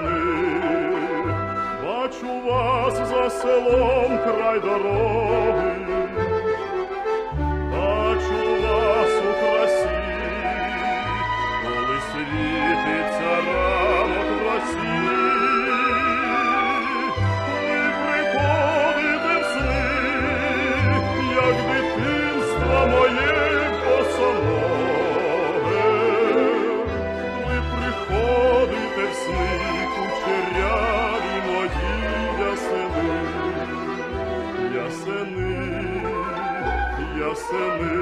сторони, бачу вас за селом край дорог. Ясени,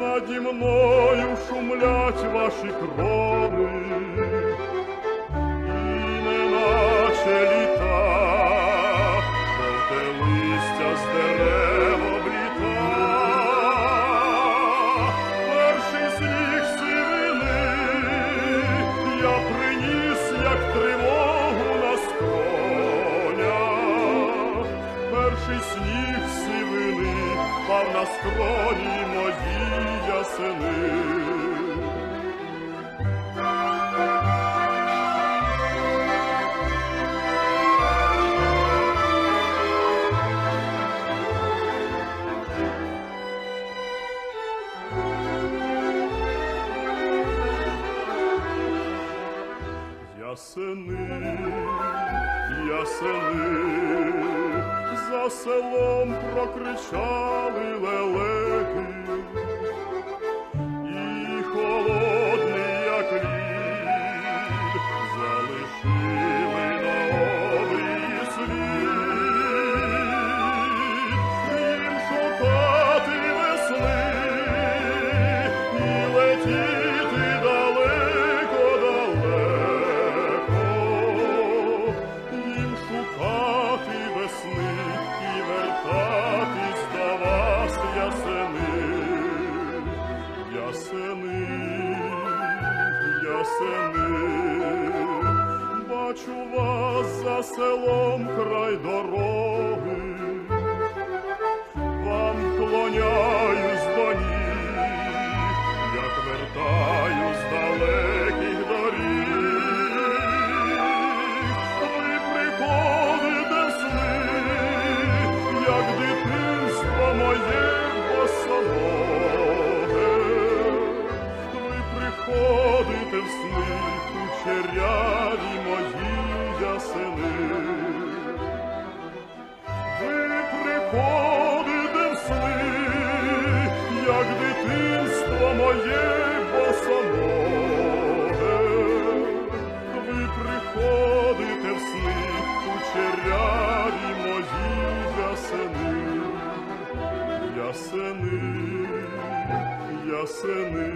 наді мною шумлять ваші крони, і неначе літа, жовте листя з дерев обліта. Перший сніг сивини я приніс, як тривогу на скронях. Перший сніг пав на скроні мої ясени. Ясени, ясени, селом прокричали лелеки, селом край дороги, вам клоняюсь до ніг, як вертаю з далеких доріг. Ви приходите сни, як дитинство моє босоноге. Ви приходите в сни, кучеряві мої ясени. Ви приходите в сни, як дитинство моє босоноге. Ви приходите в сни, кучеряві мої ясени. Ясени, ясени,